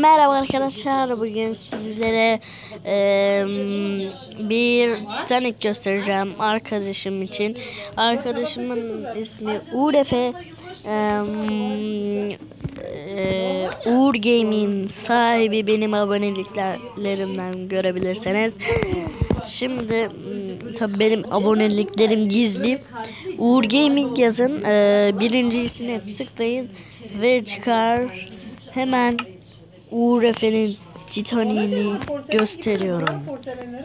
Merhaba arkadaşlar. Bugün sizlere eee, bir Titanic göstereceğim arkadaşım için. Arkadaşımın ismi Uğur Efe. Eee, eee, Uğur Gaming sahibi benim aboneliklerimden görebilirsiniz. Şimdi hmm, tabii benim aboneliklerim gizli. Uğur Gaming yazın. Eee birincisine tıklayın ve çıkar. Hemen Uğur Efe'nin Titanic'ini gösteriyorum.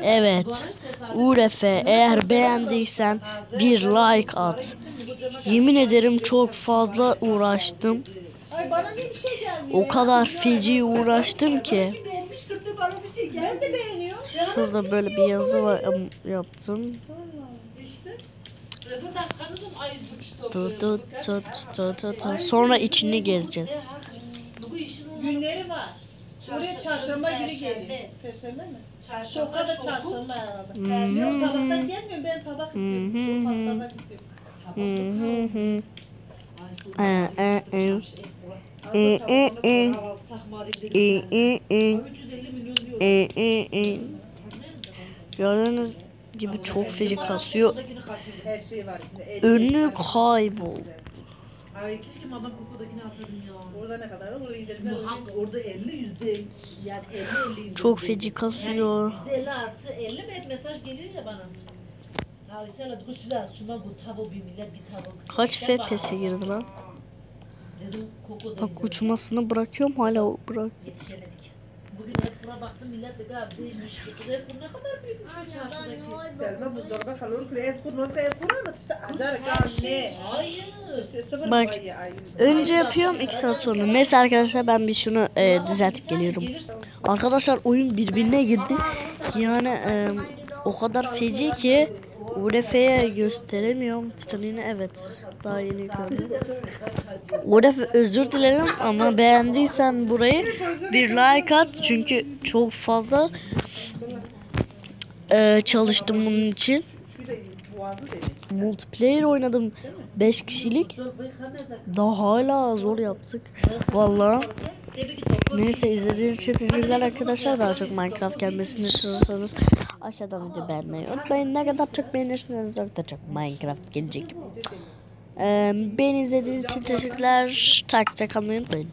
Evet. Uğur Efe eğer beğendiysen bir like at. Yemin ederim çok fazla uğraştım. O kadar feci uğraştım ki. Şurada böyle bir yazı var, yaptım. Tu tu tu tu tu tu. Sonra içini gezeceğiz. Günleri var. Oraya çarşamba günü geliyor. Perşembe mi? Şoka da çarşamba herhalde. Yok tabaktan gelmiyor ben tabak istiyorum. Çok pastadan istiyorum. Gördüğünüz gibi çok feci kasıyor. Her şey Ay keşke madam kokodakini alsaydım ya. Orada ne kadar olur indirimler Bu hak orada 50 yüzde yani 50 50 Çok feci kasıyor. Yüzde 50 artı 50 mi hep mesaj geliyor ya bana. Kaç. FPS'e girdi lan? Bak uçmasını bırakıyorum hala bırak. Yetişemedik. Buna baktım millet de galiba değilmiş. Kız hep ne kadar büyükmüş şu çarşıdaki. Selma buzdolabına kalır kule ev kur nokta ev kur ama işte kalne. Hayır. İşte sıfır Bak. Önce yapıyorum 2 saat sonra. Neyse arkadaşlar ben bir şunu e, düzeltip geliyorum. Arkadaşlar oyun birbirine girdi. Yani e, o kadar feci ki URF'ye gösteremiyorum. Titanic'i evet. Daha yeni gördüm. URF özür dilerim ama beğendiysen burayı bir like at. Çünkü çok fazla e, çalıştım bunun için. Multiplayer oynadım 5 kişilik. Daha hala zor yaptık. Vallahi. Neyse izlediğiniz için teşekkürler arkadaşlar. Daha çok Minecraft gelmesini istiyorsanız aşağıdan video beğenmeyi unutmayın. Ne kadar çok beğenirseniz o kadar çok Minecraft gelecek. Ee, beni izlediğiniz için teşekkürler. Takipte kalmayı unutmayın.